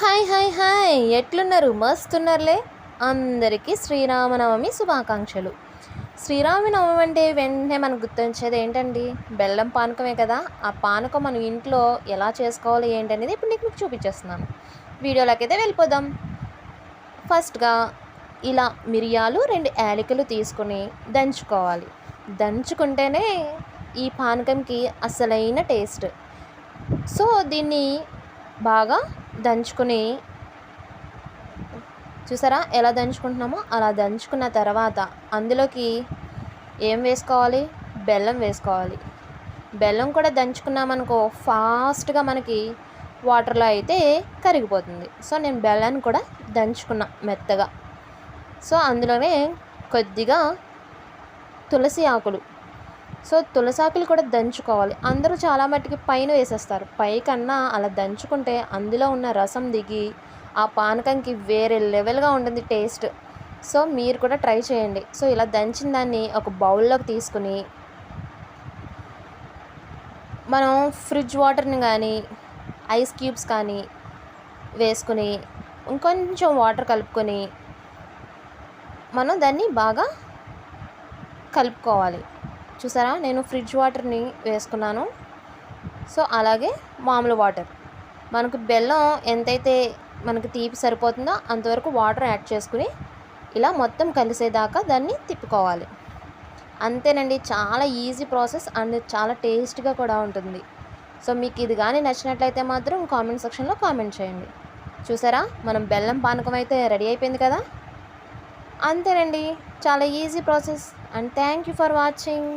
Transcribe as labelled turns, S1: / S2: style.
S1: Hi hi hi. ఎట్లున్నారు? మస్తున్నారులే. అందరికీ శ్రీరామనవమి శుభాకాంక్షలు. శ్రీరామనవమి అంటే వెంటనే మనకు గుర్తొచ్చేది ఏంటండి? బెల్లం పానకమే కదా. ఆ పానకం మనం ఇంట్లో ఎలా చేసుకోవాలి ఏంటనేది ఇప్పుడు నీకు మీకు చూపించేస్తున్నాను. వీడియోలోకి అయితే వెళ్ళిపోదాం. ఫస్ట్గా ఇలా మిరియాలు రెండు యాలకులు తీసుకొని దంచుకోవాలి. దంచుకుంటేనే ఈ పానకంకి అసలైన టేస్ట్. సో దీన్ని బాగా దంచుకుని చూసారా ఎలా దంచుకుంటున్నామో అలా దంచుకున్న తర్వాత అందులోకి ఏం వేసుకోవాలి? బెల్లం వేసుకోవాలి. బెల్లం కూడా దంచుకున్నామనుకో ఫాస్ట్గా మనకి వాటర్లో అయితే కరిగిపోతుంది. సో నేను బెల్లాన్ని కూడా దంచుకున్నా మెత్తగా. సో అందులోనే కొద్దిగా తులసి ఆకులు సో తులసాకులు కూడా దంచుకోవాలి. అందరూ చాలా మట్టుకి పైన వేసేస్తారు. పైకన్నా అలా దంచుకుంటే అందులో ఉన్న రసం దిగి ఆ పానకంకి వేరే లెవెల్గా ఉంటుంది టేస్ట్. సో మీరు కూడా ట్రై చేయండి. సో ఇలా దంచిన దాన్ని ఒక బౌల్లోకి తీసుకుని మనం ఫ్రిడ్జ్ వాటర్ని కానీ ఐస్ క్యూబ్స్ కానీ వేసుకుని ఇంకొంచెం వాటర్ కలుపుకొని మనం దాన్ని బాగా కలుపుకోవాలి. చూసారా? నేను ఫ్రిడ్జ్ వాటర్ని వేసుకున్నాను. సో అలాగే మామూలు వాటర్. మనకు బెల్లం ఎంతైతే మనకు తీపి సరిపోతుందో అంతవరకు వాటర్ యాడ్ చేసుకుని ఇలా మొత్తం కలిసేదాకా దాన్ని తిప్పుకోవాలి. అంతేనండి చాలా ఈజీ ప్రాసెస్ అండ్ చాలా టేస్ట్గా కూడా ఉంటుంది. సో మీకు ఇది కానీ నచ్చినట్లయితే మాత్రం కామెంట్ సెక్షన్లో కామెంట్ చేయండి. చూసారా? మనం బెల్లం పానకం అయితే రెడీ అయిపోయింది కదా? అంతేనండి. చాలా easy process and thank you for watching